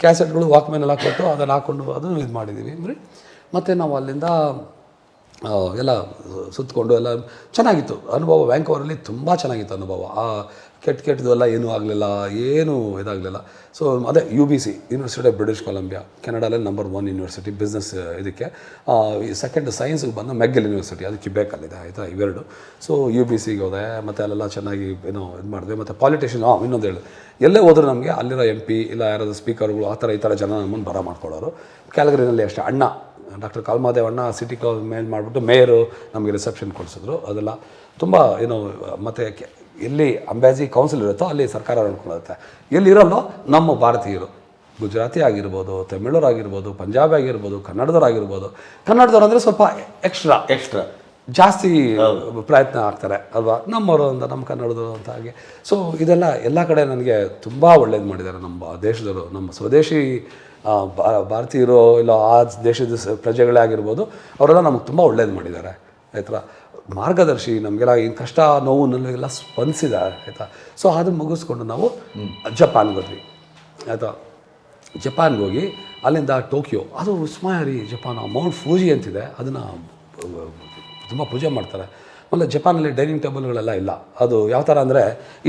ಕ್ಯಾಸೆಟ್ಗಳು ವಾಕ್ಮೆನ್ ಎಲ್ಲ ಕೊಟ್ಟು ಅದನ್ನು ಹಾಕ್ಕೊಂಡು ಅದನ್ನು ಇದು ಮಾಡಿದ್ದೀವಿ ಅಂದರೆ ಮತ್ತು ನಾವು ಅಲ್ಲಿಂದ ಎಲ್ಲ ಸುತ್ತಕೊಂಡು ಎಲ್ಲ ಚೆನ್ನಾಗಿತ್ತು. ಅನುಭವ ವ್ಯಾಂಕೋವರಲ್ಲಿ ತುಂಬ ಚೆನ್ನಾಗಿತ್ತು ಅನುಭವ. ಆ ಕೆಟ್ಟ ಕೆಟ್ಟದಲ್ಲ ಏನೂ ಆಗಲಿಲ್ಲ, ಏನೂ ಇದಾಗಲಿಲ್ಲ. ಸೊ ಅದೇ U B C university of British Columbia ಕೆನಡಾದಲ್ಲಿ number one university business ಇದಕ್ಕೆ. ಸೆಕೆಂಡ್ ಸೈನ್ಸ್ಗೆ ಬಂದು ಮೆಗ್ಗಲ್ ಯೂನಿವರ್ಸಿಟಿ ಅದು ಕಿಬೇಕಲ್ಲಿದೆ ಆಯಿತಾ, ಇವೆರಡು. ಸೊ ಯು ಬಿ ಸಿಗೆ ಹೋದೆ, ಮತ್ತು ಅಲ್ಲೆಲ್ಲ ಚೆನ್ನಾಗಿ, ಏನೋ, ಇದು ಮಾಡಿದೆ. ಮತ್ತು ಪಾಲಿಟಿಷಿಯನ್ ಹಾಂ ಇನ್ನೊಂದು ಹೇಳಿ. ಎಲ್ಲೇ ಹೋದ್ರು ನಮಗೆ ಅಲ್ಲಿರೋ ಎಂ ಪಿ ಇಲ್ಲ ಯಾರಾದ್ರು ಸ್ಪೀಕರ್ಗಳು ಆ ಥರ ಈ ಥರ ಜನ ನಮ್ಮನ್ನು ಬರ ಮಾಡ್ಕೊಳ್ಳೋರು. ಕ್ಯಾಲಗರಿನಲ್ಲಿ ಅಷ್ಟೇ, ಅಣ್ಣ ಡಾಕ್ಟರ್ ಕಾಲ್ಮಾದೇವ್ ಅಣ್ಣ ಸಿಟಿ ಕಾಲ್ ಮೇಲ್ ಮಾಡಿಬಿಟ್ಟು ಮೇಯರು ನಮಗೆ ರಿಸೆಪ್ಷನ್ ಕೊಡಿಸಿದ್ರು. ಅದೆಲ್ಲ ತುಂಬ, ಏನೋ, ಮತ್ತು ಎಲ್ಲಿ ಅಂಬಾಸಿ ಕೌನ್ಸಿಲ್ ಇರುತ್ತೋ ಅಲ್ಲಿ ಸರ್ಕಾರ ನೋಡ್ಕೊಳ್ಳುತ್ತೆ. ಎಲ್ಲಿರೋಲ್ಲೋ ನಮ್ಮ ಭಾರತೀಯರು. ಗುಜರಾತಿ ಆಗಿರ್ಬೋದು ತಮಿಳರು ಆಗಿರ್ಬೋದು ಪಂಜಾಬಿ ಆಗಿರ್ಬೋದು ಕನ್ನಡದವ್ರು ಆಗಿರ್ಬೋದು. ಕನ್ನಡದವ್ರು ಅಂದರೆ ಸ್ವಲ್ಪ ಎಕ್ಸ್ಟ್ರಾ ಎಕ್ಸ್ಟ್ರಾ ಜಾಸ್ತಿ ಪ್ರಯತ್ನ ಆಗ್ತಾರೆ ಅಲ್ವಾ? ನಮ್ಮವರು ಅಂತ ನಮ್ಮ ಕನ್ನಡದವರು ಅಂತ ಹಾಗೆ. ಸೊ ಇದೆಲ್ಲ ಎಲ್ಲ ಕಡೆ ನನಗೆ ತುಂಬ ಒಳ್ಳೇದು ಮಾಡಿದ್ದಾರೆ ನಮ್ಮ ದೇಶದವರು. ನಮ್ಮ ಸ್ವದೇಶಿ ಭಾರತೀಯರು ಇಲ್ಲ ಆ ದೇಶದ ಪ್ರಜೆಗಳೇ ಆಗಿರ್ಬೋದು ಅವರೆಲ್ಲ ನಮಗೆ ತುಂಬ ಒಳ್ಳೇದು ಮಾಡಿದ್ದಾರೆ. ಆಯ್ತಾ ಮಾರ್ಗದರ್ಶಿ ನಮಗೆಲ್ಲ ಏನು ಕಷ್ಟ ನೋವು ನಮಗೆಲ್ಲ ಸ್ಪಂದಿಸಿದ್ದಾರೆ ಆಯಿತಾ? ಸೊ ಅದನ್ನು ಮುಗಿಸ್ಕೊಂಡು ನಾವು ಜಪಾನ್ಗೆ ಹೋದ್ವಿ ಆಯಿತಾ? ಜಪಾನ್ಗೆ ಹೋಗಿ ಅಲ್ಲಿಂದ ಟೋಕಿಯೋ ಅದು ಉಸ್ಮಾಯರಿ ಜಪಾನ್ ಮೌಂಟ್ ಫೂಜಿ ಅಂತಿದೆ ಅದನ್ನು ತುಂಬ ಪೂಜೆ ಮಾಡ್ತಾರೆ. ಆಮೇಲೆ ಜಪಾನಲ್ಲಿ ಡೈನಿಂಗ್ ಟೇಬಲ್ಗಳೆಲ್ಲ ಇಲ್ಲ. ಅದು ಯಾವ ಥರ ಅಂದರೆ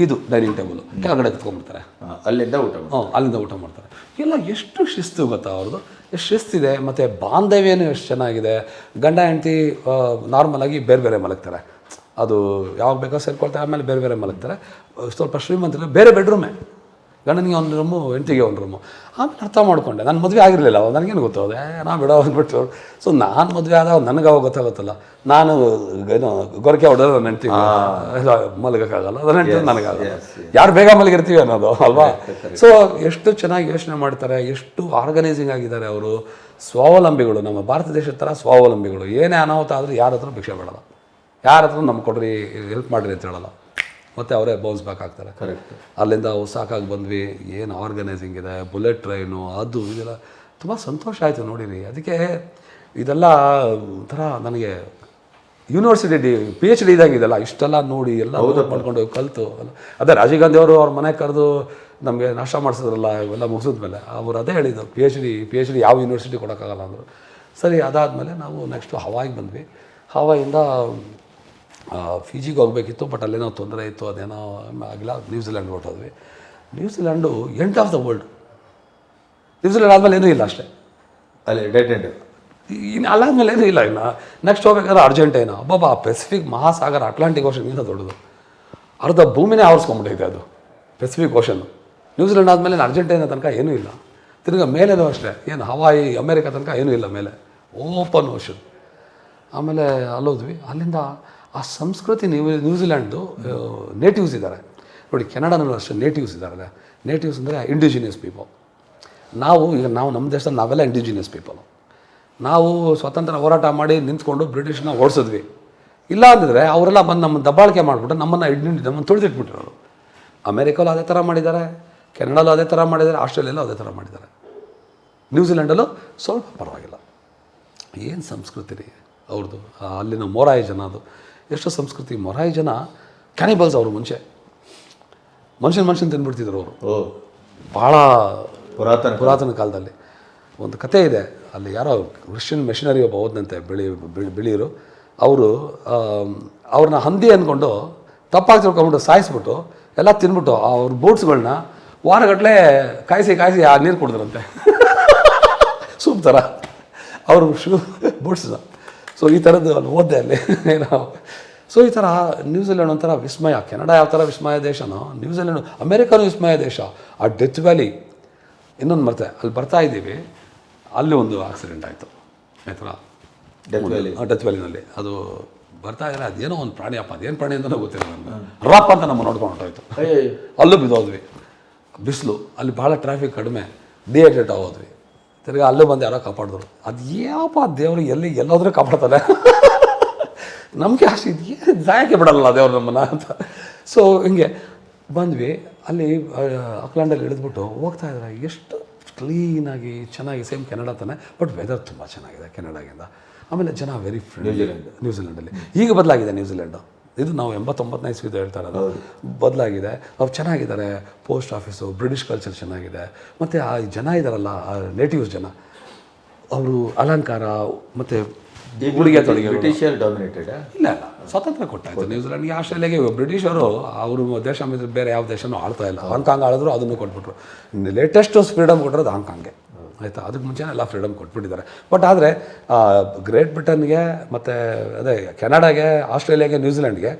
ಇದು ಡೈನಿಂಗ್ ಟೇಬಲು ಕೆಳಗಡೆ ಕುತ್ಕೊಂಡ್ಬಿಡ್ತಾರೆ. ಅಲ್ಲಿಂದ ಊಟ ಹ್ಞೂ ಅಲ್ಲಿಂದ ಊಟ ಮಾಡ್ತಾರೆ. ಎಲ್ಲ ಎಷ್ಟು ಶಿಸ್ತು ಗೊತ್ತಾ ಅವ್ರದ್ದು? ಶಿಸ್ತಿದೆ, ಮತ್ತು ಬಾಂಧವ್ಯನೂ ಎಷ್ಟು ಚೆನ್ನಾಗಿದೆ. ಗಂಡ, ಹೆಂಡತಿ ನಾರ್ಮಲಾಗಿ ಬೇರೆ ಬೇರೆ ಮಲಗ್ತಾರೆ. ಅದು ಯಾವಾಗ ಬೇಕೋ ಸೇರ್ಕೊಳ್ತಾರೆ, ಆಮೇಲೆ ಬೇರೆ ಬೇರೆ ಮಲಗ್ತಾರೆ. ಸ್ವಲ್ಪ ಶ್ರೀಮಂತರು ಬೇರೆ ಬೆಡ್ರೂಮೇ. ಗಂಡನಿಗೆ ಒಂದು ರೂಮು ಹೆಂಡತಿಗೆ ಒಂದು ರೂಮು. ಆಮೇಲೆ ಅರ್ಥ ಮಾಡ್ಕೊಂಡೆ. ನನ್ನ ಮದುವೆ ಆಗಿರಲಿಲ್ಲ ನನಗೇನು ಗೊತ್ತಾಗೋದೆ? ನಾ ಬಿಡೋ ಅಂದ್ಬಿಟ್ಟು ಸೊ ನಾನು ಮದುವೆ ಆದಾಗ ನನಗೆ ಅವಾಗ ಗೊತ್ತಾಗುತ್ತಲ್ಲ. ನಾನು ಏನು ಗೊರಕೆ ಹೊಡೆದ್ರೆ ನನ್ನ ಹೆಂಡತಿ ಮಲಗೋಕ್ಕಾಗಲ್ಲ. ನನ್ನ ಹೆಂಡತಿ ನನಗಾಗಲ್ಲ. ಯಾರು ಬೇಗ ಮಲಗಿರ್ತೀವಿ ಅನ್ನೋದು ಅಲ್ವಾ? ಸೊ ಎಷ್ಟು ಚೆನ್ನಾಗಿ ಯೋಚನೆ ಮಾಡ್ತಾರೆ ಎಷ್ಟು ಆರ್ಗನೈಸಿಂಗ್ ಆಗಿದ್ದಾರೆ ಅವರು. ಸ್ವಾವಲಂಬಿಗಳು ನಮ್ಮ ಭಾರತ ದೇಶದ ಥರ ಸ್ವಾವಲಂಬಿಗಳು. ಏನೇ ಅನಾಹುತ ಆದರೂ ಯಾರ ಹತ್ರ ಭಿಕ್ಷೆ ಬೇಡಲ್ಲ. ಯಾರ ಹತ್ರ ನಮ್ಗೆ ಕೊಡ್ರಿ ಹೆಲ್ಪ್ ಮಾಡಿರಿ ಅಂತ ಹೇಳಲ್ಲ. ಮತ್ತು ಅವರೇ ಬೌನ್ಸ್ ಬ್ಯಾಕ್ ಆಗ್ತಾರೆ. ಕರೆಕ್ಟ್ ಅಲ್ಲಿಂದ ಸಾಕಾಗಿ ಬಂದ್ವಿ ಏನು ಆರ್ಗನೈಸಿಂಗ್ ಇದೆ ಬುಲೆಟ್ ಟ್ರೈನು ಅದು ಇದೆಲ್ಲ ತುಂಬ ಸಂತೋಷ ಆಯಿತು ನೋಡಿರಿ. ಅದಕ್ಕೆ ಇದೆಲ್ಲ ಒಂಥರ ನನಗೆ university D P H D ಇದ್ದಂಗೆ ಇದೆಲ್ಲ ಇಷ್ಟೆಲ್ಲ ನೋಡಿ ಎಲ್ಲ ಮಾಡ್ಕೊಂಡು ಹೋಗಿ ಕಲಿತು. ಅಲ್ಲ ಅದೇ ರಾಜೀವ್ ಗಾಂಧಿ ಅವರು ಅವ್ರ ಮನೆ ಕರೆದು ನಮಗೆ ನಾಷ್ಟ ಮಾಡಿಸಿದ್ರಲ್ಲ ಇವೆಲ್ಲ ಮುಗಿಸಿದ್ಮೇಲೆ ಅವರು ಅದೇ ಹೇಳಿದರು P H D P H D ಯಾವ ಯೂನಿವರ್ಸಿಟಿ ಕೊಡೋಕ್ಕಾಗಲ್ಲ ಅಂದರು. ಸರಿ ಅದಾದಮೇಲೆ ನಾವು ನೆಕ್ಸ್ಟು ಹವಾಯಿಗೆ ಬಂದ್ವಿ. ಹವಾಯಿಂದ ಫಿಜಿಗೆ ಹೋಗಬೇಕಿತ್ತು ಬಟ್ ಅಲ್ಲೇನೋ ತೊಂದರೆ ಇತ್ತು ಅದೇನೋ ಆಗಿಲ್ಲ. New Zealand ಹೊರಟೋದ್ವಿ. New Zealand end of the world New Zealand ಆದಮೇಲೆ ಏನೂ ಇಲ್ಲ ಅಷ್ಟೇ. ಅಲ್ಲಿ ಡೆಡ್ ಎಂಡ್ ಇನ್ನು ಅಲ್ಲಾದ್ಮೇಲೆ ಏನೂ ಇಲ್ಲ ಇನ್ನು. ನೆಕ್ಸ್ಟ್ ಹೋಗ್ಬೇಕಾದ್ರೆ ಅರ್ಜೆಂಟೈನಾ ಅಬ್ಬಬ್ಬಾ ಪೆಸಿಫಿಕ್ ಮಹಾಸಾಗರ ಅಟ್ಲಾಂಟಿಕ್ ಓಷನ್ಗಿಂತ ದೊಡ್ಡದು. ಅರ್ಧ ಭೂಮಿನೇ ಆವರಿಸ್ಕೊಂಡ್ಬಿಟ್ಟೈತೆ ಅದು. ಪೆಸಿಫಿಕ್ ಓಷನ್ನು ನ್ಯೂಜಿಲ್ಯಾಂಡ್ ಆದಮೇಲೆ ಅರ್ಜೆಂಟೈನಾ ತನಕ ಏನೂ ಇಲ್ಲ. ತಿರ್ಗಿ ಮೇಲೇನೂ ಅಷ್ಟೇ. ಏನು ಹವಾಯಿ ಅಮೇರಿಕಾ ತನಕ ಏನೂ ಇಲ್ಲ ಮೇಲೆ. ಓಪನ್ ಓಷನ್ ಆಮೇಲೆ ಅಲ್ಲೋದ್ವಿ. ಅಲ್ಲಿಂದ ಆ ಸಂಸ್ಕೃತಿ ನ್ಯೂ, ನ್ಯೂಜಿಲ್ಯಾಂಡ್ದು ನೇಟಿವ್ಸ್ ಇದ್ದಾರೆ ನೋಡಿ, ಕೆನಡಾನಲ್ಲೂ ಅಷ್ಟೇ ನೇಟಿವ್ಸ್ ಇದ್ದಾರಲ್ಲ ನೇಟಿವ್ಸ್ ಅಂದರೆ ಇಂಡಿಜಿನಿಯಸ್ ಪೀಪಲ್ ನಾವು, ಈಗ ನಾವು ನಮ್ಮ ದೇಶದಲ್ಲಿ ನಾವೆಲ್ಲ ಇಂಡಿಜಿನಿಯಸ್ ಪೀಪಲ್ ನಾವು ಸ್ವತಂತ್ರ ಹೋರಾಟ ಮಾಡಿ ನಿಂತ್ಕೊಂಡು ಬ್ರಿಟಿಷ್ನ ಓಡಿಸಿದ್ವಿ. ಇಲ್ಲ ಅಂದಿದ್ರೆ ಅವರೆಲ್ಲ ಬಂದು ನಮ್ಮ ದಬ್ಬಾಳಿಕೆ ಮಾಡಿಬಿಟ್ಟು ನಮ್ಮನ್ನು ಇಡ್ನಿ ನಮ್ಮನ್ನು ತುಳಿದಿಟ್ಬಿಟ್ಟಿರೋರು ಅಮೇರಿಕಲ್ಲೂ ಅದೇ ಥರ ಮಾಡಿದ್ದಾರೆ. ಕೆನಡಾಲೂ ಅದೇ ಥರ ಮಾಡಿದ್ದಾರೆ. ಆಸ್ಟ್ರೇಲಿಯಲ್ಲೂ ಅದೇ ಥರ ಮಾಡಿದ್ದಾರೆ. ನ್ಯೂಜಿಲೆಂಡಲ್ಲೂ ಸ್ವಲ್ಪ ಪರವಾಗಿಲ್ಲ. ಏನು ಸಂಸ್ಕೃತಿ ರೀ ಅವ್ರದ್ದು ಅಲ್ಲಿನ ಮೊರಾಯಿ ಜನ ಅದು. ಎಷ್ಟು ಸಂಸ್ಕೃತಿ ಮೊರಾಯಿ ಜನ ಕ್ಯಾನಿಬಲ್ಸ್ ಅವರು ಮುಂಚೆ. ಮನುಷ್ಯನ ಮನುಷ್ಯನ ತಿಂದ್ಬಿಡ್ತಿದ್ರು ಅವರು. ಭಾಳ ಪುರಾತನ ಪುರಾತನ ಕಾಲದಲ್ಲಿ. ಒಂದು ಕತೆ ಇದೆ ಅಲ್ಲಿ ಯಾರೋ ಕ್ರಿಶ್ಚಿಯನ್ ಮೆಷಿನರಿ ಒಬ್ಬ ಹೋದಂತೆ ಬಿಳಿ ಬಿಳಿ ಬಿಳಿಯರು. ಅವರು ಅವ್ರನ್ನ ಹಂದಿ ಅಂದ್ಕೊಂಡು ತಪ್ಪಾಗಿ ತಿಳ್ಕೊಂಬಿಟ್ಟು ಸಾಯಿಸ್ಬಿಟ್ಟು ಎಲ್ಲ ತಿನ್ಬಿಟ್ಟು ಅವ್ರ ಬೂಟ್ಸ್ಗಳನ್ನ ವಾರಗಟ್ಟಲೆ ಕಾಯಿಸಿ ಕಾಯಿಸಿ ಆ ನೀರು ಕುಡಿದ್ರಂತೆ. ಸೂಪ್ ಥರ ಅವರು ಶೂ ಬೂಟ್ಸ್ನ. ಸೊ ಈ ಥರದ್ದು ಅಲ್ಲಿ ಓದ್ದೆ ಅಲ್ಲಿ. ಏನೋ. ಸೊ ಈ ಥರ ನ್ಯೂಜಿಲೆಂಡ್ ಒಂಥರ ವಿಸ್ಮಯ. ಕೆನಡಾ ಯಾವ ಥರ ವಿಸ್ಮಯ ದೇಶನೋ? ನ್ಯೂಜಿಲೆಂಡ್ ಅಮೇರಿಕಾನು ವಿಸ್ಮಯ ದೇಶ. ಆ ಡೆತ್ ವ್ಯಾಲಿ ಇನ್ನೊಂದು ಮತ್ತೆ ಅಲ್ಲಿ ಬರ್ತಾ ಇದ್ದೀವಿ. ಅಲ್ಲಿ ಒಂದು ಆಕ್ಸಿಡೆಂಟ್ ಆಯಿತು. ಆಯ್ತಲ್ಲ? Death valley. ಡೆತ್ ವ್ಯಾಲಿನಲ್ಲಿ. ಅದು ಬರ್ತಾ ಇದ್ರೆ ಅದೇನೋ ಒಂದು ಪ್ರಾಣಿ. ಅಪ್ಪ ಅದೇನು ಪ್ರಾಣಿ ಅಂತಲೂ ಗೊತ್ತಿಲ್ಲ ನಮ್ಗೆ ರಪ್ಪ ಅಂತ ನಮ್ಮ ನೋಡ್ಕೊಂಡು ಹೊರಟೋಯ್ತು ಅಲ್ಲೂ ಬಿದ್ದೋದ್ವಿ. ಬಿಸಿಲು. ಅಲ್ಲಿ ಭಾಳ ಟ್ರಾಫಿಕ್ ಕಡಿಮೆ. ಡಿಹೈಡ್ರೇಟ್ ಆಗೋದ್ವಿ. ತಿರ್ಗಿ ಅಲ್ಲೂ ಬಂದು ಯಾರೋ ಕಾಪಾಡಿದ್ರು. ಅದು ಏನಪ್ಪ ದೇವರು ಎಲ್ಲಿ ಎಲ್ಲೋದ್ರೂ ಕಾಪಾಡ್ತಾನೆ? ನಮಗೆ ಅಷ್ಟು ಇದು ಏನು ಜಾಯಕ್ಕೆ ಬಿಡಲ್ಲ ದೇವ್ರು ನಮ್ಮನ್ನು ಅಂತ. ಸೊ ಹಿಂಗೆ ಬಂದ್ವಿ. ಅಲ್ಲಿ ಅಕ್ಲಾಂಡಲ್ಲಿ ಇಳಿದ್ಬಿಟ್ಟು ಹೋಗ್ತಾ ಇದ್ದಾರೆ ಎಷ್ಟು ಕ್ಲೀನಾಗಿ ಚೆನ್ನಾಗಿ ಸೇಮ್ ಕೆನಡಾ ತಾನೆ ಬಟ್ ವೆದರ್ ತುಂಬ ಚೆನ್ನಾಗಿದೆ ಕೆನಡಾಗಿಂದ ಆಮೇಲೆ ಜನ ವೆರಿ ಫ್ರೆಂಡ್ಲಿ ನ್ಯೂಜಿಲೆಂಡಲ್ಲಿ ಈಗ ಬದಲಾಗಿದೆ ನ್ಯೂಜಿಲೆಂಡು ಇದು ನಾವು ಎಂಬತ್ತೊಂಬತ್ತನೇ ಇಸ್ವಿದು ಹೇಳ್ತಾ ಇರೋದು. ಬದಲಾಗಿದೆ. ಅವ್ರು ಚೆನ್ನಾಗಿದ್ದಾರೆ. ಪೋಸ್ಟ್ ಆಫೀಸು ಬ್ರಿಟಿಷ್ ಕಲ್ಚರ್ ಚೆನ್ನಾಗಿದೆ. ಮತ್ತು ಆ ಜನ ಇದ್ದಾರಲ್ಲ ನೇಟಿವ್ಸ್ ಜನ ಅವರು ಅಲಂಕಾರ ಮತ್ತು ಉಡುಗೆ ತೊಡುಗೆ ಬ್ರಿಟಿಷರ್ ಡಾಮಿನೇಟೆಡ್ ಇಲ್ಲ ಇಲ್ಲ. ಸ್ವಾತಂತ್ರ್ಯ ಕೊಟ್ಟಾಯ್ತು. ನ್ಯೂಜಿಲೆಂಡ್ಗೆ ಆಸ್ಟ್ರೇಲಿಯಾಗೆ ಬ್ರಿಟಿಷರು ಅವರು ದೇಶ ಬೇರೆ ಯಾವ ದೇಶನೂ ಆಳ್ತಾ ಇಲ್ಲ. ಹಾಂಗ್ಕಾಂಗ್ ಆಳಿದ್ರು ಅದನ್ನು ಕೊಟ್ಬಿಟ್ರು. ಲೇಟೆಸ್ಟ್ ಫ್ರೀಡಮ್ ಕೊಟ್ಟಿರೋದು ಹಾಂಗ್ಕಾಂಗ್ಗೆ ಆಯಿತಾ? ಅದಕ್ಕೆ ಮುಂಚೆನೇ ಎಲ್ಲ ಫ್ರೀಡಮ್ ಕೊಟ್ಬಿಟ್ಟಿದ್ದಾರೆ. ಬಟ್ ಆದರೆ ಗ್ರೇಟ್ ಬ್ರಿಟನ್ಗೆ ಮತ್ತು ಅದೇ ಕೆನಡಾಗೆ ಆಸ್ಟ್ರೇಲಿಯಾಗೆ ನ್ಯೂಜಿಲೆಂಡ್ಗೆ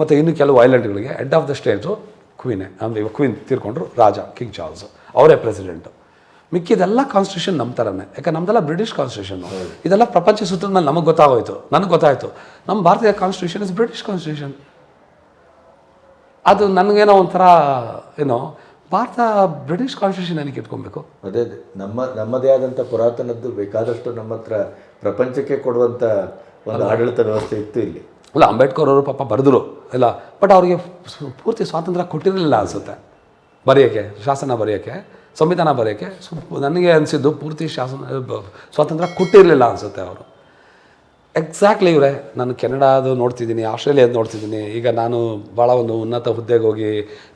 ಮತ್ತು ಇನ್ನು ಕೆಲವು ಐಲ್ಯಾಂಡ್ಗಳಿಗೆ ಹೆಡ್ ಆಫ್ ದ ಸ್ಟೇಟ್ಸು ಕ್ವೀನೇ ಅಂದರೆ ಇವಾಗ ಕ್ವೀನ್ ತೀರ್ಕೊಂಡ್ರು ರಾಜ ಕಿಂಗ್ ಚಾರ್ಲ್ಸ್ ಅವರೇ ಪ್ರೆಸಿಡೆಂಟು ಮಿಕ್ಕಿದೆಲ್ಲ ಕಾನ್ಸ್ಟಿಟ್ಯೂಷನ್ ನಮ್ಮ ಥರನೇ ಯಾಕೆ ನಮ್ದೆಲ್ಲ ಬ್ರಿಟಿಷ್ ಕಾನ್ಸ್ಟಿಟ್ಯೂಷನ್ ಇದೆಲ್ಲ ಪ್ರಪಂಚ ಸುತ್ತದ ಮೇಲೆ ನಮಗೆ ಗೊತ್ತಾಗೋಯ್ತು. ನನಗೆ ಗೊತ್ತಾಯಿತು. ನಮ್ಮ ಭಾರತೀಯ ಕಾನ್ಸ್ಟಿಟ್ಯೂಷನ್ ಇಸ್ ಬ್ರಿಟಿಷ್ ಕಾನ್ಸ್ಟಿಟ್ಯೂಷನ್ ಅದು ನನಗೇನೋ ಒಂಥರ ಏನೋ ಭಾರತ ಬ್ರಿಟಿಷ್ ಕಾನ್ಸ್ಟಿಟ್ಯೂಷನ್ ಏನಕ್ಕೆ ಇಟ್ಕೊಬೇಕು ಅದೇ ಅದೇ. ನಮ್ಮ ನಮ್ಮದೇ ಆದಂಥ ಪುರಾತನದ್ದು ಬೇಕಾದಷ್ಟು ನಮ್ಮ ಹತ್ರ ಪ್ರಪಂಚಕ್ಕೆ ಕೊಡುವಂಥ ಒಂದು ಆಡಳಿತ ವ್ಯವಸ್ಥೆ ಇತ್ತು ಇಲ್ಲಿ. ಅಲ್ಲ ಅಂಬೇಡ್ಕರ್ ಅವರು ಪಾಪ ಬರೆದ್ರು ಇಲ್ಲ. ಬಟ್ ಅವರಿಗೆ ಪೂರ್ತಿ ಸ್ವಾತಂತ್ರ್ಯ ಕೊಟ್ಟಿರಲಿಲ್ಲ ಅನಿಸುತ್ತೆ. ಬರೆಯೋಕ್ಕೆ ಶಾಸನ ಬರೆಯೋಕ್ಕೆ ಸಂವಿಧಾನ ಬರೆಯೋಕ್ಕೆ. ನನಗೆ ಅನಿಸಿದ್ದು ಪೂರ್ತಿ ಶಾಸನ ಸ್ವಾತಂತ್ರ್ಯ ಕೊಟ್ಟಿರಲಿಲ್ಲ ಅನಿಸುತ್ತೆ ಅವರು. ಎಕ್ಸಾಕ್ಟ್ಲಿ ಇವರೇ. ನಾನು ಕೆನಡಾದು ನೋಡ್ತಿದ್ದೀನಿ ಆಸ್ಟ್ರೇಲಿಯಾದ ನೋಡ್ತಿದ್ದೀನಿ. ಈಗ ನಾನು ಭಾಳ ಒಂದು ಉನ್ನತ ಹುದ್ದೆಗೆ ಹೋಗಿ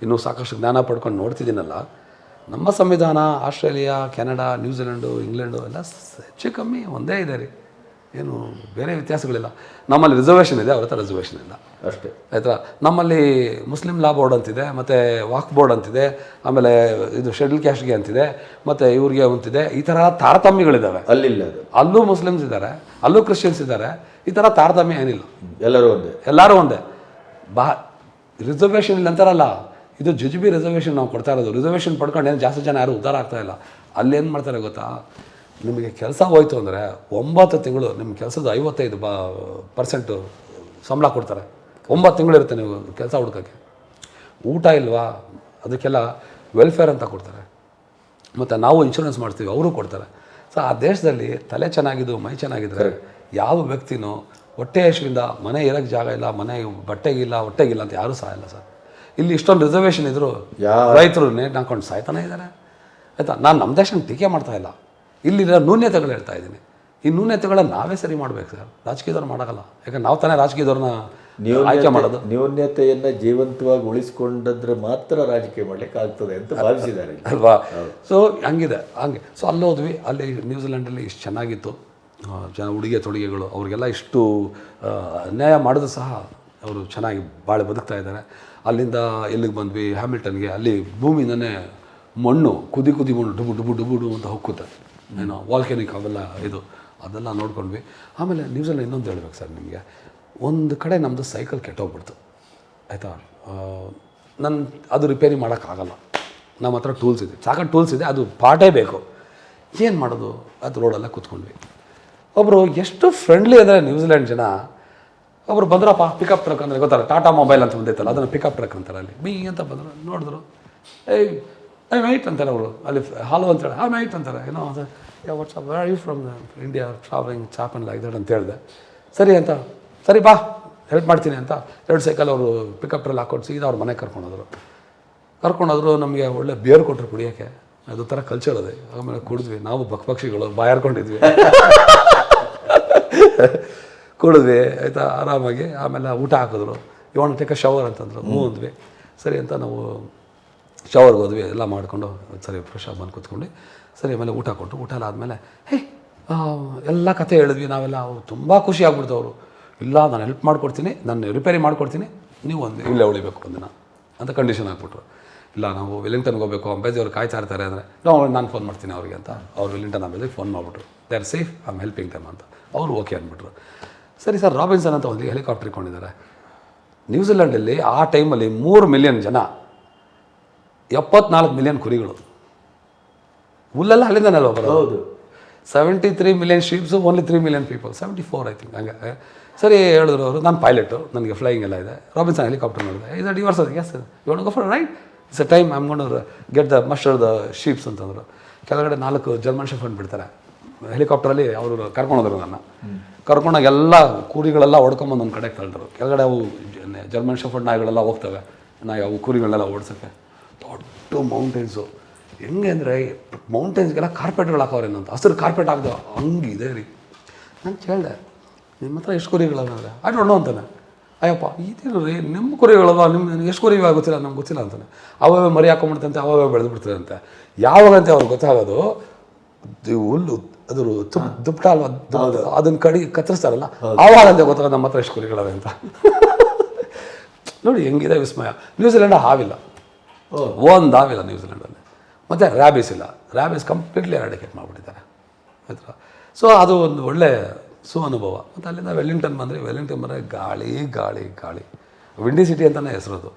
ಇನ್ನೂ ಸಾಕಷ್ಟು ಜ್ಞಾನ ಪಡ್ಕೊಂಡು ನೋಡ್ತಿದ್ದೀನಲ್ಲ ನಮ್ಮ ಸಂವಿಧಾನ ಆಸ್ಟ್ರೇಲಿಯಾ ಕೆನಡಾ ನ್ಯೂಜಿಲೆಂಡು ಇಂಗ್ಲೆಂಡು ಎಲ್ಲ ಹೆಚ್ಚು ಕಮ್ಮಿ ಒಂದೇ ಇದೆ ರೀ. ಏನು ಬೇರೆ ವ್ಯತ್ಯಾಸಗಳಿಲ್ಲ. ನಮ್ಮಲ್ಲಿ ರಿಸರ್ವೇಷನ್ ಇದೆ ಅವ್ರ ಹತ್ರ ರಿಸರ್ವೇಷನ್ ಇಲ್ಲ. ಅಷ್ಟೇ. ಆಯ್ತಾ? ನಮ್ಮಲ್ಲಿ ಮುಸ್ಲಿಂ ಲಾ ಬೋರ್ಡ್ ಅಂತಿದೆ ಮತ್ತು ವಾಕ್ ಬೋರ್ಡ್ ಅಂತಿದೆ ಆಮೇಲೆ ಇದು ಶೆಡ್ಯೂಲ್ ಕ್ಯಾಸ್ಟ್ಗೆ ಅಂತಿದೆ ಮತ್ತು ಇವ್ರಿಗೆ ಅಂತಿದೆ. ಈ ಥರ ತಾರತಮ್ಯಗಳಿದ್ದಾವೆ ಅಲ್ಲಿಲ್ಲ ಅಲ್ಲೂ ಮುಸ್ಲಿಮ್ಸ್ ಇದ್ದಾರೆ. ಅಲ್ಲೂ ಕ್ರಿಶ್ಚಿಯನ್ಸ್ ಇದ್ದಾರೆ. ಈ ಥರ ತಾರತಮ್ಯ ಏನಿಲ್ಲ. ಎಲ್ಲರೂ ಒಂದೇ. ಎಲ್ಲರೂ ಒಂದೇ. ಬಾ ರಿಸರ್ವೇಷನ್ ಇಲ್ಲ ಅಂತಾರಲ್ಲ. ಇದು ಜುಜುಬಿ ರಿಸರ್ವೇಷನ್ ನಾವು ಕೊಡ್ತಾ ಇರೋದು. ರಿಸರ್ವೇಷನ್ ಪಡ್ಕೊಂಡು ಏನು ಜಾಸ್ತಿ ಜನ ಯಾರು ಉದ್ಧಾರ ಆಗ್ತಾ ಇಲ್ಲ. ಅಲ್ಲೇನು ಮಾಡ್ತಾರೆ ಗೊತ್ತಾ? ನಿಮಗೆ ಕೆಲಸ ಹೋಯ್ತು ಅಂದರೆ ಒಂಬತ್ತು ತಿಂಗಳು ನಿಮ್ಮ ಕೆಲಸದ ಐವತ್ತೈದು ಬಾ ಪರ್ಸೆಂಟು ಸಂಬಳ ಕೊಡ್ತಾರೆ. ಒಂಬತ್ತು ತಿಂಗಳು ಇರುತ್ತೆ ನೀವು ಕೆಲಸ ಹುಡ್ಕೋಕ್ಕೆ. ಊಟ ಇಲ್ವಾ? ಅದಕ್ಕೆಲ್ಲ ವೆಲ್ಫೇರ್ ಅಂತ ಕೊಡ್ತಾರೆ. ಮತ್ತು ನಾವು ಇನ್ಶೂರೆನ್ಸ್ ಮಾಡ್ತೀವಿ ಅವರು ಕೊಡ್ತಾರೆ. ಸೊ ಆ ದೇಶದಲ್ಲಿ ತಲೆ ಚೆನ್ನಾಗಿದ್ದು ಮೈ ಚೆನ್ನಾಗಿದ್ರೆ ಯಾವ ವ್ಯಕ್ತಿನೂ ಹೊಟ್ಟೆ ಹಸಿವಿಂದ ಮನೆ ಇರೋಕ್ಕೆ ಜಾಗ ಇಲ್ಲ ಮನೆ ಬಟ್ಟೆಗಿಲ್ಲ ಹೊಟ್ಟೆಗಿಲ್ಲ ಅಂತ ಯಾರೂ ಸಹ ಇಲ್ಲ ಸರ್. ಇಲ್ಲಿ ಇಷ್ಟೊಂದು ರಿಸರ್ವೇಷನ್ ಇದ್ದರು ರೈತರು ನೇಟ್ ಹಾಕೊಂಡು ಸಾಯ್ತಾನೆ ಇದ್ದಾರೆ. ಆಯಿತಾ? ನಾನು ನಮ್ಮ ದೇಶನ ಟೀಕೆ ಮಾಡ್ತಾ ಇಲ್ಲ. ಇಲ್ಲಿರೋ ನ್ಯೂನ್ಯತೆಗಳು ಹೇಳ್ತಾ ಇದ್ದೀನಿ. ಈ ನ್ಯೂನ್ಯತೆಗಳನ್ನ ನಾವೇ ಸರಿ ಮಾಡ್ಬೇಕು ಸರ್. ರಾಜಕೀಯದವ್ರು ಮಾಡೋಕ್ಕಲ್ಲ. ಯಾಕಂದ್ರೆ ನಾವು ತಾನೇ ರಾಜಕೀಯದವ್ರನ್ನ ಆಯ್ಕೆ ಮಾಡೋದು. ನ್ಯೂನ್ಯತೆಯನ್ನು ಜೀವಂತವಾಗಿ ಉಳಿಸ್ಕೊಂಡ್ರೆ ಮಾತ್ರ ರಾಜಕೀಯ ಮಾಡ್ಲಿಕ್ಕೆ ಆಗ್ತದೆ ಅಂತ ಭಾವಿಸಿದ್ದಾರೆ ಅಲ್ವಾ? ಸೊ ಹಂಗಿದೆ ಹಂಗೆ. ಸೊ ಅಲ್ಲಿ ಹೋದ್ವಿ. ಅಲ್ಲಿ ನ್ಯೂಜಿಲೆಂಡಲ್ಲಿ ಇಷ್ಟು ಚೆನ್ನಾಗಿತ್ತು. ಜನ ಉಡುಗೆ ತೊಡುಗೆಗಳು ಅವ್ರಿಗೆಲ್ಲ ಇಷ್ಟು ಅನ್ಯಾಯ ಮಾಡಿದ್ರು ಸಹ ಅವರು ಚೆನ್ನಾಗಿ ಬಾಳೆ ಬದುಕ್ತಾ ಇದ್ದಾರೆ. ಅಲ್ಲಿಂದ ಎಲ್ಲಿಗೆ ಬಂದ್ವಿ? ಹ್ಯಾಮಿಲ್ಟನ್ಗೆ. ಅಲ್ಲಿ ಭೂಮಿಯಿಂದನೇ ಮಣ್ಣು ಕುದಿ ಕುದಿ ಮಣ್ಣು ಡುಬು ಡುಬು ಡುಬು ಡುಬು ಅಂತ ಹೊಕ್ಕುತ್ತೆ. ಏನೋ ವಾಲ್ಕೆನಿಕ್ ಅವೆಲ್ಲ ಇದು ಅದೆಲ್ಲ ನೋಡ್ಕೊಂಡ್ವಿ. ಆಮೇಲೆ ನ್ಯೂಸಲ್ಲಿ ಇನ್ನೊಂದು ಹೇಳ್ಬೇಕು ಸರ್ ನಿಮಗೆ. ಒಂದು ಕಡೆ ನಮ್ಮದು ಸೈಕಲ್ ಕೆಟ್ಟೋಗ್ಬಿಡ್ತು. ಆಯಿತಾ? ನನ್ನ ಅದು ರಿಪೇರಿ ಮಾಡೋಕ್ಕಾಗಲ್ಲ. ನಮ್ಮ ಹತ್ರ ಟೂಲ್ಸ್ ಇದೆ. ಸಾಕಷ್ಟು ಟೂಲ್ಸ್ ಇದೆ, ಅದು ಪಾಟೇ ಬೇಕು. ಏನು ಮಾಡೋದು? ಅದು ರೋಡೆಲ್ಲ ಕೂತ್ಕೊಂಡ್ವಿ. ಒಬ್ಬರು ಎಷ್ಟು ಫ್ರೆಂಡ್ಲಿ ಅಂದರೆ ನ್ಯೂಜಿಲೆಂಡ್ ಜನ, ಒಬ್ರು ಬಂದ್ರಪ್ಪ ಪಿಕಪ್ ಟ್ರಕ್ ಅಂದರೆ ಗೊತ್ತಲ್ಲ ಟಾಟಾ ಮೊಬೈಲ್ ಅಂತ ಬಂದೈತಲ್ಲ ಅದನ್ನು ಪಿಕಪ್ ಟ್ರಕ್ ಅಂತಾರೆ ಅಲ್ಲಿ. ಬಿ ಅಂತ ಬಂದರು, ನೋಡಿದ್ರು. ಏಯ್ ಐ ಮೈಟ್ ಅಂತಾರೆ ಅವರು. ಅಲ್ಲಿ ಹಾಲು ಅಂತೇಳಿ ಆ ಮೈಟ್ ಅಂತಾರೆ. ಏನೋ what's up you from India travelling ಚಾಪನ್ like that ಅಂತ ಹೇಳಿದೆ. ಸರಿ ಅಂತ ಸರಿ, ಬಾ ಹೆಲ್ಪ್ ಮಾಡ್ತೀನಿ ಅಂತ. ಎರಡು ಸೈಕಲ್ ಅವರು ಪಿಕಪ್ ಟ್ರಲ್ಲಿ ಹಾಕೊಂಡು ಸೀದಾ ಅವ್ರ ಮನೆಗೆ ಕರ್ಕೊಂಡೋದ್ರು ಕರ್ಕೊಂಡೋದ್ರು ನಮಗೆ ಒಳ್ಳೆ ಬಿಯರ್ ಕೊಟ್ಟರು ಕುಡಿಯೋಕ್ಕೆ. ಅದು ಥರ ಕಲ್ಚರ್ ಅದೇ. ಆಮೇಲೆ ಕುಡಿದ್ವಿ. ನಾವು ಬಕ್ಪಕ್ಷಿಗಳು ಬಾಯಾರ್ಕೊಂಡಿದ್ವಿ ಕುಡಿದ್ವಿ, ಆಯಿತಾ, ಆರಾಮಾಗಿ. ಆಮೇಲೆ ಊಟ ಹಾಕಿದ್ರು. ಇವಾಗ ಟೇಕ ಶವರ್ ಅಂತಂದ್ರು. ಹ್ಞೂ ಅಂದ್ವಿ. ಸರಿ ಅಂತ ನಾವು ಶವರ್ಗೆ ಹೋದ್ವಿ. ಎಲ್ಲ ಮಾಡಿಕೊಂಡು ಸರಿ ಫ್ರೆಶ್ ಆಗಿ ಬಂದು ಕೂತ್ಕೊಂಡು ಸರಿ, ಆಮೇಲೆ ಊಟ ಕೊಟ್ಟರು ಊಟ ಎಲ್ಲ ಆದಮೇಲೆ, ಹೇ ಎಲ್ಲ ಕತೆ ಹೇಳಿದ್ವಿ ನಾವೆಲ್ಲ. ಅವ್ರು ತುಂಬ ಖುಷಿ ಆಗ್ಬಿಡ್ತು ಅವರು ಇಲ್ಲ ನಾನು ಹೆಲ್ಪ್ ಮಾಡ್ಕೊಡ್ತೀನಿ ನಾನು ರಿಪೇರಿ ಮಾಡ್ಕೊಡ್ತೀನಿ ನೀವು ಒಂದು ಇಲ್ಲೇ ಉಳಿಬೇಕು ಒಂದಿನ ಅಂತ ಕಂಡೀಷನ್ ಹಾಕ್ಬಿಟ್ರು. ಇಲ್ಲ ನಾವು ವೆಲಿಂಗ್ಟನ್ಗೆ ಹೋಗಬೇಕು ಅಂಬೇಜಿ ಅವ್ರು ಕಾಯ್ತಾ ಇರ್ತಾರೆ ಅಂದರೆ ನಾವು ನಾನು ಫೋನ್ ಮಾಡ್ತೀನಿ ಅವ್ರಿಗೆ ಅಂತ. ಅವ್ರು ವೆಲಿಂಗ್ಟನ್ ಅಂಬೇಜಿಗೆ ಫೋನ್ ಮಾಡಿಬಿಟ್ರು. They are safe I am helping them ಅಂತ. ಅವರು ಓಕೆ ಅಂದ್ಬಿಟ್ರು. ಸರಿ ಸರ್ ರಾಬಿನ್ಸನ್ ಅಂತ ಒಂದು ಹೆಲಿಕಾಪ್ಟರ್ ಇಟ್ಕೊಂಡಿದ್ದಾರೆ. ನ್ಯೂಜಿಲೆಂಡಲ್ಲಿ ಆ ಟೈಮಲ್ಲಿ ಮೂರು ಮಿಲಿಯನ್ ಜನ ಎಪ್ಪತ್ನಾಲ್ಕು ಮಿಲಿಯನ್ ಕುರಿಗಳು. ಹುಲ್ಲೆಲ್ಲ ಅಲ್ಲಿಂದನೇ ಅಲ್ವಾ ಬರೋದು? ಹೌದು. Seventy three million sheeps only three million people seventy four I think ಹಂಗೆ ಸರಿ ಹೇಳಿದ್ರು ಅವರು ನಾನು ಪೈಲಟು ನನಗೆ ಫ್ಲೈಯಿಂಗ್ ಎಲ್ಲ ಇದೆ. ರಾಬಿನ್ಸನ್ ಹೆಲಿಕಾಪ್ಟರ್ ಮಾಡಿದೆ ಇದು the worse as you go far right it's a time I'm gonna get the muster the sheeps ಅಂತಂದರು. ಕೆಳಗಡೆ ನಾಲ್ಕು ಜರ್ಮನ್ ಶೆಫಂಡ್ ಬಿಡ್ತಾರೆ. ಹೆಲಿಕಾಪ್ಟ್ರಲ್ಲಿ ಅವರು ಕರ್ಕೊಂಡೋದ್ರು ನನ್ನ. ಕರ್ಕೊಂಡಾಗ ಎಲ್ಲ ಕುರಿಗಳೆಲ್ಲ ಹೊಡ್ಕೊಂಬಂದು ಒಂದು ಕಡೆ ತಳ್ಳಿದ್ರು ಕೆಳಗಡೆ ಅವು ಜರ್ಮನ್ ಶೆಫರ್ಡ್ ನಾಯಿಗಳೆಲ್ಲ ಹೋಗ್ತವೆ. ನಾಯಿ ಅವು ಕೂರಿಗಳನ್ನೆಲ್ಲ ಓಡಿಸೋಕ್ಕೆ. ದೊಡ್ಡ ಮೌಂಟೇನ್ಸು ಹೆಂಗೆ ಅಂದರೆ ಮೌಂಟೇನ್ಸ್ಗೆಲ್ಲ ಕಾರ್ಪೆಟ್ಗಳು ಅಂತ ಹಸಿರು ಕಾರ್ಪೆಟ್ ಹಾಕ್ದು ಹಂಗಿದೆ ರೀ. ನಾನು ಕೇಳಿದೆ ನಿಮ್ಮ ಹತ್ರ ಎಷ್ಟು ಕುರಿಗಳವೆ ಐ ಡೋಂಟ್ ನೋ ಅಂತಾನೆ. ಅಯ್ಯಪ್ಪ ಇದೇನು ರೀ? ನಿಮ್ಮ ಕುರಿಗಳವ ನಿಮ್ಮ ಎಷ್ಟು ಕುರಿ ಆಗುತ್ತಿಲ್ಲ? ಗೊತ್ತಿಲ್ಲ ನಮ್ಗೆ ಗೊತ್ತಿಲ್ಲ ಅಂತಾನೆ. ಅವಾಗ ಮರಿ ಹಾಕೊಂಡ್ಬಿಡ್ತಂತೆ ಅವಾಗ ಬೆಳೆದು ಅಂತ. ಯಾವಾಗಂತೆ ಅವ್ರಿಗೆ ಗೊತ್ತಾಗೋದು ಹುಲ್ಲು ಅದ್ರ ತುಪ್ಪ ದುಪ್ಪಟ ಅಲ್ವಾ? ಅದನ್ನ ಕಡಿ ಕತ್ತರಿಸ್ತಾರಲ್ಲ? ಆವಾಗಂತೆ ಗೊತ್ತಾಗ ನಮ್ಮ ಹತ್ರ ಎಷ್ಟು ಕುರಿಗಳವೆ ಅಂತ. ನೋಡಿ ಹೆಂಗಿದೆ ವಿಸ್ಮಯ. ನ್ಯೂಜಿಲೆಂಡ್ ಹಾವಿಲ್ಲ. ಒಂದು ಹಾವಿಲ್ಲ ನ್ಯೂಜಿಲೆಂಡಲ್ಲಿ ಮತ್ತು ರ್ಯಾಬಿಸ್ ಇಲ್ಲ. ರ್ಯಾಬಿಸ್ ಕಂಪ್ಲೀಟ್ಲಿ ಎರಾಡಿಕೇಟ್ ಮಾಡಿಬಿಟ್ಟಿದ್ದಾರೆ. ಆಯ್ತಾ? ಸೊ ಅದು ಒಂದು ಒಳ್ಳೆ ಸೊ ಅನುಭವ ಮತ್ತು ಅಲ್ಲಿಂದ ವೆಲ್ಲಿಂಗ್ಟನ್ ಬಂದರೆ ವೆಲ್ಲಿಂಗ್ಟನ್ ಬಂದರೆ ಗಾಳಿ ಗಾಳಿ ಗಾಳಿ. ವಿಂಡಿ ಸಿಟಿ ಅಂತಲೇ ಅದು